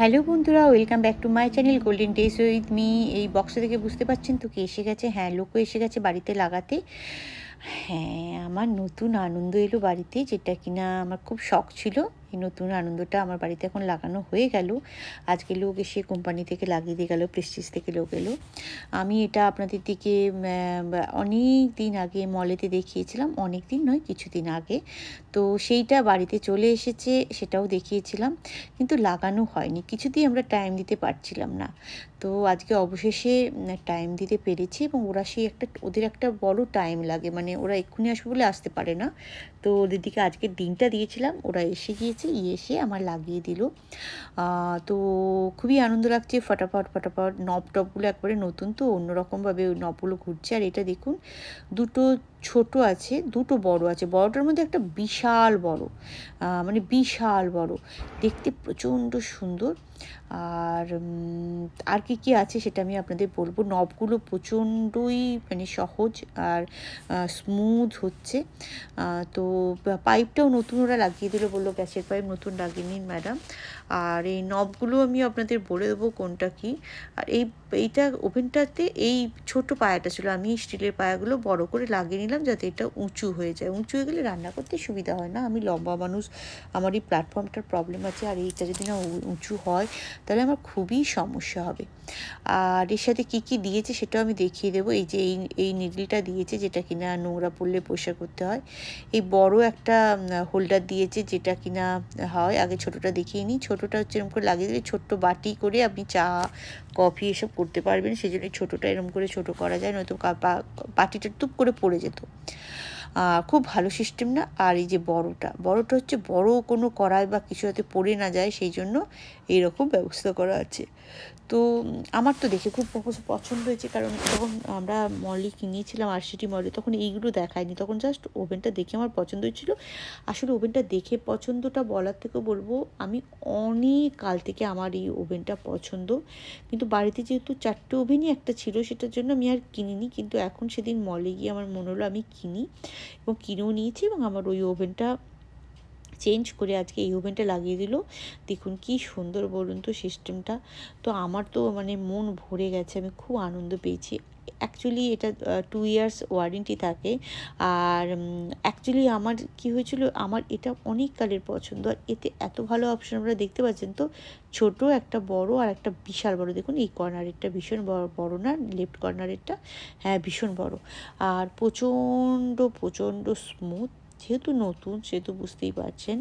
Hello বন্ধুরা, welcome back to my channel golden days with me এই বক্সে থেকে বুঝতে পারছেন তো কে এসে গেছে? হ্যাঁ লোকও এসে গেছে বাড়িতে লাগাতে। হ্যাঁ আমার নতুন আনন্দ এলো বাড়িতে, যেটা কিনা আমার খুব শখ ছিল। নতুন আনন্দটা আমার বাড়িতে এখন লাগানো হয়ে গেল। আজকে লোক এসে কোম্পানি থেকে লাগিয়ে দিয়ে গেল প্রেস্টিজ থেকে লোক এলো। আমি এটা আপনাদের দিকে অনেক দিন আগে মলেতে দেখিয়েছিলাম, অনেক দিন নয়, কিছুদিন আগে। তো সেইটা বাড়িতে চলে এসেছে, সেটাও দেখিয়েছিলাম, কিন্তু লাগানো হয়নি। কিছুতেই আমরা টাইম দিতে পারছিলাম না। তো আজকে অবশেষে টাইম দিতে পেরেছি এবং ওরা সেই একটা, ওদের একটা বড় টাইম লাগে। মানে ওরা এক্ষুনি আসবে বলে আসতে পারে না। তো ওদের দিকে আজকের দিনটা দিয়েছিলাম, ওরা এসে গিয়েছে। ইয়ে এসে আমার লাগিয়ে দিল। তো খুবই আনন্দ লাগছে, ফটাফট ফটাফট নব টপগুলো একবারে নতুন, তো অন্যরকমভাবে ওই নবগুলো ঘুরছে। আর এটা দেখুন, দুটো ছোট আছে, দুটো বড় আছে। বড়টার মধ্যে একটা বিশাল বড় মানে বিশাল বড়। দেখতে প্রচণ্ড সুন্দর। আর আর কি কি আছে সেটা আমি আপনাদের বলব। নবগুলো প্রচণ্ডই মানে সহজ আর স্মুথ হচ্ছে। তো পাইপটাও নতুন ওরা লাগিয়ে দিল বলল, গ্যাসের পাইপ নতুন লাগিয়ে নিন ম্যাডাম। আর এই নবগুলো আমি আপনাদের বলে দেবো কোনটা কি। আর এই, এইটা ওভেনটাতে এই ছোট পায়াটা ছিল, আমি স্টিলের পায়াগুলো বড় করে লাগিয়ে নিলাম। যাতে এটা উঁচু হয়ে যায়। উঁচু হয়ে গেলে রান্না করতে সুবিধা হয় না। আমি লম্বা মানুষ, আমার এই প্ল্যাটফর্মটার প্রবলেম আছে আর এইটা যদি না উঁচু হয়, তাহলে আমার খুবই সমস্যা হবে। আর এর সাথে কী কী দিয়েছে সেটাও আমি দেখিয়ে দেবো। এই যে এই এই নিডলটা দিয়েছে যেটা কিনা নোংরা পড়লে পরিষ্কার করতে হয়। এই বড় একটা হোল্ডার দিয়েছে যেটা কিনা হয়, আগে ছোটোটা দেখিয়ে নিই। ছোটোটা হচ্ছে এরকম করে লাগিয়ে দিলে ছোট্ট বাটি করে আপনি চা কফি এসব করতে পারবেন সেই জন্য ছোটোটা এরম করে ছোটো করা যায়, নয়তো পাটিটা টুপ করে পড়ে যেত। খুব ভালো সিস্টেম না। আর এই যে বড়টা বড়টা হচ্ছে বড় কোনো কড়াই বা কিছু যাতে পড়ে না যায়, সেই জন্য এইরকম ব্যবস্থা করা আছে। তো আমার তো দেখে খুব পছন্দ হয়েছে। কারণ যখন আমরা মলে কিনেছিলাম আর সিটি মলে তখন এইগুলো দেখায়নি। তখন জাস্ট ওভেনটা দেখে আমার পছন্দ হয়েছিল। আসলে ওভেনটা দেখে পছন্দটা বলার থেকে বলব, আমি অনেক কাল থেকে আমার এই ওভেনটা পছন্দ। কিন্তু বাড়িতে যেহেতু চারটে ওভেনই একটা ছিল, সেটার জন্য আমি আর কিনিনি। কিন্তু এখন সেদিন মলে গিয়ে আমার মনে হলো আমি কিনি এবং কিনেও নিয়েছি এবং আমার ওই ওভেনটা চেঞ্জ করে আজকে এই ওভেনটা লাগিয়ে দিল। দেখুন কি সুন্দর বলুন তো সিস্টেমটা তো আমার তো মানে মন ভরে গেছে, আমি খুব আনন্দ পেয়েছি। অ্যাকচুয়ালি এটা টু ইয়ার্স ওয়ারেন্টি থাকে। আর অ্যাকচুয়ালি আমার কি হয়েছিল, আমার এটা অনেক কালের পছন্দ। আর এতে এত ভালো অপশন আপনারা দেখতে পাচ্ছেন তো, ছোট একটা বড় আর একটা বিশাল বড়। দেখুন এই কর্নারেরটা ভীষণ বড় বড় না লেফট কর্নারেরটা? হ্যাঁ ভীষণ বড়। আর প্রচণ্ড প্রচণ্ড স্মুথ যেহেতু নতুন, সেহেতু বুঝতেই পারছেন।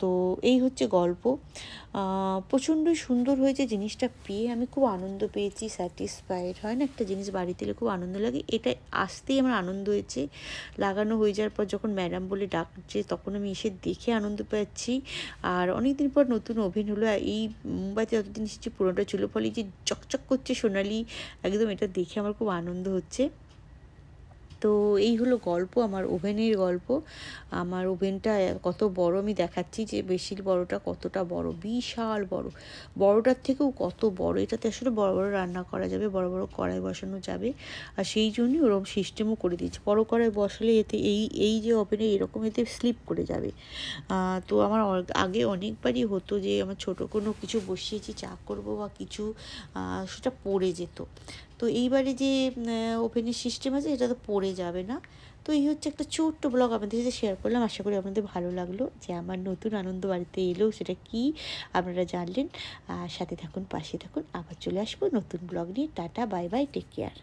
তো এই হচ্ছে গল্প। প্রচণ্ডই সুন্দর হয়েছে জিনিসটা পেয়ে। আমি খুব আনন্দ পেয়েছি, স্যাটিসফাইড। হয় না, একটা জিনিস বাড়িতে এলে খুব আনন্দ লাগে। এটা আসতেই আমার আনন্দ হয়েছে। লাগানো হয়ে যাওয়ার পর যখন ম্যাডাম বলে ডাকছে, তখন আমি এসে দেখে আনন্দ পাচ্ছি। আর অনেক দিন পর নতুন ওভেন হলো। এই মুম্বাইতে যতদিন এসেছি, পুরোটা ছিল। ফলে যে চকচক করছে সোনালি, একদম এটা দেখে আমার খুব আনন্দ হচ্ছে। তো এই হলো গল্প, আমার ওভেনের গল্প। আমার ওভেনটা কত বড় আমি দেখাচ্ছি যে বেশি বড়টা কতটা বড়, বিশাল বড়। বড়টার থেকেও কত বড়, এটাতে আসলে বড় বড় রান্না করা যাবে, বড় বড় কড়াই বসানো যাবে। আর সেই জন্যই ওরকম সিস্টেমও করে দিয়েছে। বড় কড়াই বসালে এতে এই এই যে ওভেনে এরকম এতে স্লিপ করে যাবে। তো আমার আগে অনেকবারই হতো যে আমার ছোট কোনো কিছু বসিয়েছি, চা করব বা কিছু সেটা পড়ে যেত। তো এইবারে যে ওভেনের সিস্টেম আছে, এটা তো পড়ে যাবে না। তো এই হচ্ছে একটা ছোট্ট ব্লগ আপনাদের সাথে শেয়ার করলাম। আশা করি আপনাদের ভালো লাগল যে আমার নতুন আনন্দ বাড়িতে এলো সেটা কি, আপনারা জানলেন। আর সাথে থাকুন, পাশে থাকুন। আবার চলে আসব নতুন ব্লগ নিয়ে। Tata bye bye take care